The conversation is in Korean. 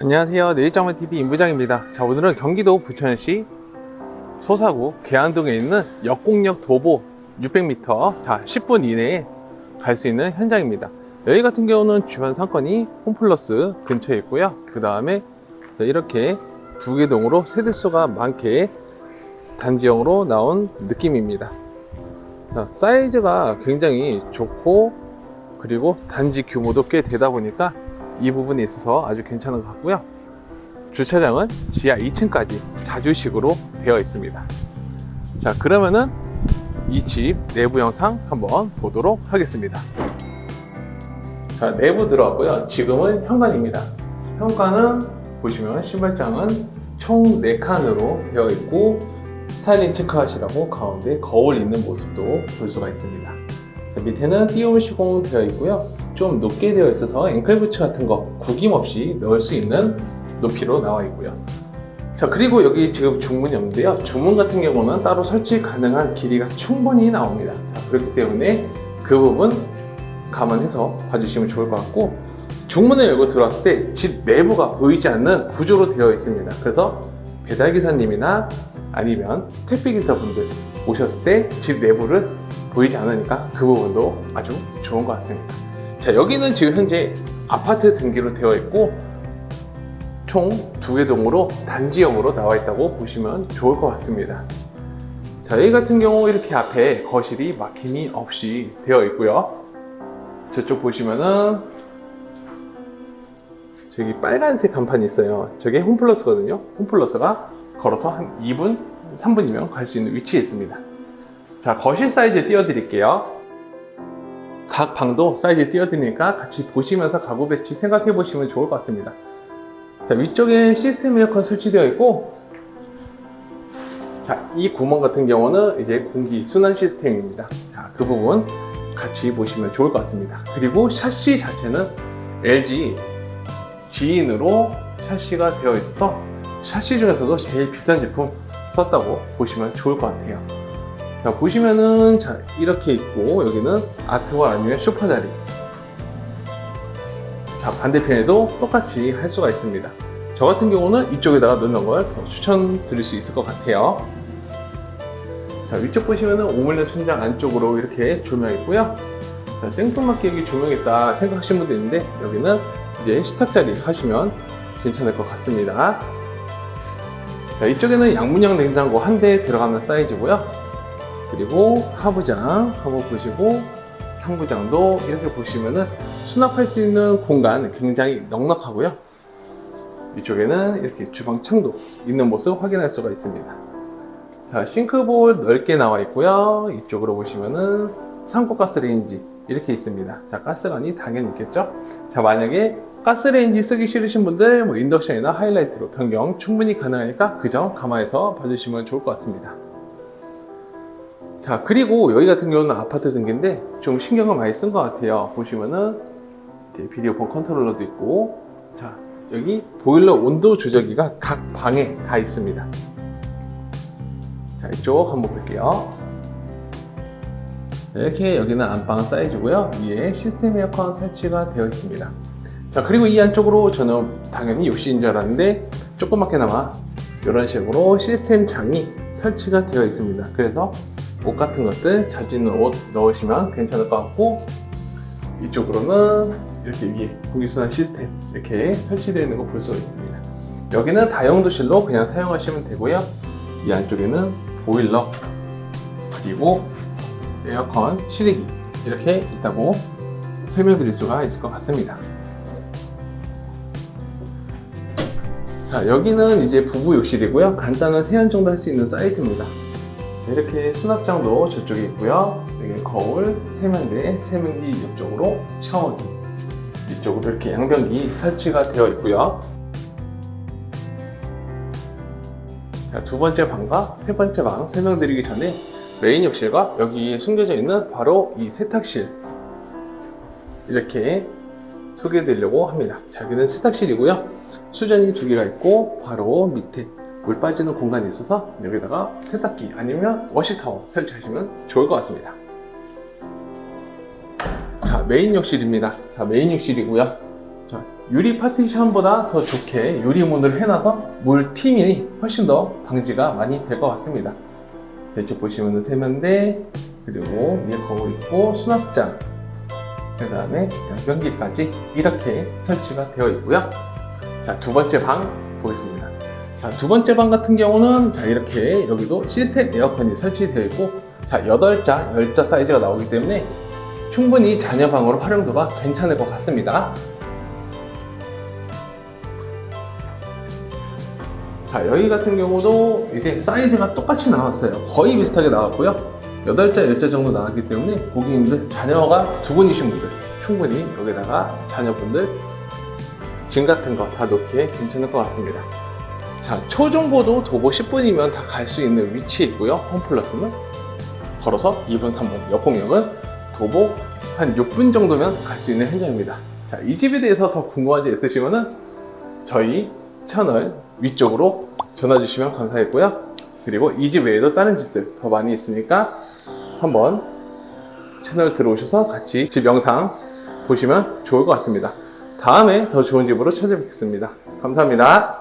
안녕하세요. 내일장만TV 임부장입니다. 자, 오늘은 경기도 부천시 소사구 계안동에 있는 역곡역 도보 600m, 자, 10분 이내에 갈 수 있는 현장입니다. 여기 같은 경우는 주변 상권이 홈플러스 근처에 있고요. 그 다음에 이렇게 두 개 동으로 세대수가 많게 단지형으로 나온 느낌입니다. 자, 사이즈가 굉장히 좋고 그리고 단지 규모도 꽤 되다 보니까 이 부분에 있어서 아주 괜찮은 것 같고요. 주차장은 지하 2층까지 자주식으로 되어 있습니다. 자, 그러면은 이 집 내부 영상 한번 보도록 하겠습니다. 자, 내부 들어왔고요. 지금은 현관입니다. 현관은 보시면 신발장은 총 4칸으로 되어 있고 스타일링 체크하시라고 가운데 거울 있는 모습도 볼 수가 있습니다. 자, 밑에는 띄움 시공 되어 있고요. 좀 높게 되어 있어서 앵클 부츠 같은 거 구김없이 넣을 수 있는 높이로 나와 있고요. 자 그리고 여기 지금 중문이 없는데요. 중문 같은 경우는 따로 설치 가능한 길이가 충분히 나옵니다. 자, 그렇기 때문에 그 부분 감안해서 봐주시면 좋을 것 같고 중문을 열고 들어왔을 때 집 내부가 보이지 않는 구조로 되어 있습니다. 그래서 배달기사님이나 아니면 택배기사분들 오셨을 때 집 내부를 보이지 않으니까 그 부분도 아주 좋은 것 같습니다. 자, 여기는 지금 현재 아파트 등기로 되어 있고 총 두 개 동으로 단지형으로 나와 있다고 보시면 좋을 것 같습니다. 자, 여기 같은 경우 이렇게 앞에 거실이 막힘이 없이 되어 있고요. 저쪽 보시면은 저기 빨간색 간판이 있어요. 저게 홈플러스거든요. 홈플러스가 걸어서 한 2분, 3분이면 갈 수 있는 위치에 있습니다. 자, 거실 사이즈 띄워드릴게요. 각 방도 사이즈 띄워드리니까 같이 보시면서 가구 배치 생각해 보시면 좋을 것 같습니다. 자, 위쪽에 시스템 에어컨 설치되어 있고, 자, 이 구멍 같은 경우는 이제 공기 순환 시스템입니다. 자, 그 부분 같이 보시면 좋을 것 같습니다. 그리고 샤시 자체는 LG G인으로 샤시가 되어 있어서 샤시 중에서도 제일 비싼 제품 썼다고 보시면 좋을 것 같아요. 자, 보시면은 자, 이렇게 있고 여기는 아트월 아니면 소파 자리. 자, 반대편에도 똑같이 할 수가 있습니다. 저 같은 경우는 이쪽에다가 넣는 걸 더 추천드릴 수 있을 것 같아요. 자, 위쪽 보시면은 오물려 천장 안쪽으로 이렇게 조명 있고요. 자, 생뚱맞게 여기 조명 있다 생각하시는 분도 있는데 여기는 이제 식탁 자리 하시면 괜찮을 것 같습니다. 자, 이쪽에는 양문형 냉장고 한 대 들어가는 사이즈고요. 그리고 하부장 한번 보시고 상부장도 이렇게 보시면은 수납할 수 있는 공간 굉장히 넉넉하고요. 이쪽에는 이렇게 주방 창도 있는 모습 확인할 수가 있습니다. 자, 싱크볼 넓게 나와 있고요. 이쪽으로 보시면은 상고 가스레인지 이렇게 있습니다. 자, 가스관이 당연히 있겠죠? 자, 만약에 가스레인지 쓰기 싫으신 분들 뭐 인덕션이나 하이라이트로 변경 충분히 가능하니까 그 점 감안해서 봐주시면 좋을 것 같습니다. 자, 그리고 여기 같은 경우는 아파트 등기인데 좀 신경을 많이 쓴 것 같아요. 보시면은 이제 비디오 폰 컨트롤러도 있고, 자, 여기 보일러 온도 조절기가 각 방에 다 있습니다. 자, 이쪽 한번 볼게요. 이렇게 여기는 안방 사이즈고요. 위에 시스템 에어컨 설치가 되어 있습니다. 자, 그리고 이 안쪽으로 저는 당연히 욕실인 줄 알았는데 조그맣게나마 이런 식으로 시스템 장이 설치가 되어 있습니다. 그래서 옷 같은 것들 자주 입는 옷 넣으시면 괜찮을 것 같고 이쪽으로는 이렇게 위에 공기순환 시스템 이렇게 설치되어 있는 거 볼 수가 있습니다. 여기는 다용도실로 그냥 사용하시면 되고요. 이 안쪽에는 보일러 그리고 에어컨 실외기 이렇게 있다고 설명드릴 수가 있을 것 같습니다. 자 여기는 이제 부부 욕실이고요. 간단한 세안 정도 할 수 있는 사이즈입니다. 이렇게 수납장도 저쪽에 있고요. 여기 거울, 세면대, 세면기 옆쪽으로 샤워기 이쪽으로 이렇게 양변기 설치가 되어 있고요. 자, 두 번째 방과 세 번째 방 설명드리기 전에 메인 욕실과 여기에 숨겨져 있는 바로 이 세탁실 이렇게 소개해 드리려고 합니다. 자, 여기는 세탁실이고요. 수전이 두 개가 있고 바로 밑에 물 빠지는 공간이 있어서 여기다가 세탁기 아니면 워시타워 설치하시면 좋을 것 같습니다. 자, 메인 욕실입니다. 자, 메인 욕실이고요. 자, 유리 파티션보다 더 좋게 유리문을 해놔서 물 튀민이 훨씬 더 방지가 많이 될 것 같습니다. 이쪽 보시면 세면대, 그리고 위에 거울 있고 수납장, 그 다음에 변기까지 이렇게 설치가 되어 있고요. 자, 두 번째 방 보겠습니다. 자, 두 번째 방 같은 경우는 자, 이렇게 여기도 시스템 에어컨이 설치되어 있고 자, 8자, 10자 사이즈가 나오기 때문에 충분히 자녀 방으로 활용도가 괜찮을 것 같습니다. 자, 여기 같은 경우도 이제 사이즈가 똑같이 나왔어요. 거의 비슷하게 나왔고요. 8자, 10자 정도 나왔기 때문에 고객님들 자녀가 두 분이신 분들 충분히 여기다가 자녀분들 짐 같은 거 다 놓기에 괜찮을 것 같습니다. 자, 초중고도 도보 10분이면 다 갈 수 있는 위치에 있고요. 홈플러스는 걸어서 2분, 3분, 역공역은 도보 한 6분 정도면 갈 수 있는 현장입니다. 자, 이 집에 대해서 더 궁금한 점 있으시면은 저희 채널 위쪽으로 전화 주시면 감사하겠고요. 그리고 이 집 외에도 다른 집들 더 많이 있으니까 한번 채널 들어오셔서 같이 집 영상 보시면 좋을 것 같습니다. 다음에 더 좋은 집으로 찾아뵙겠습니다. 감사합니다.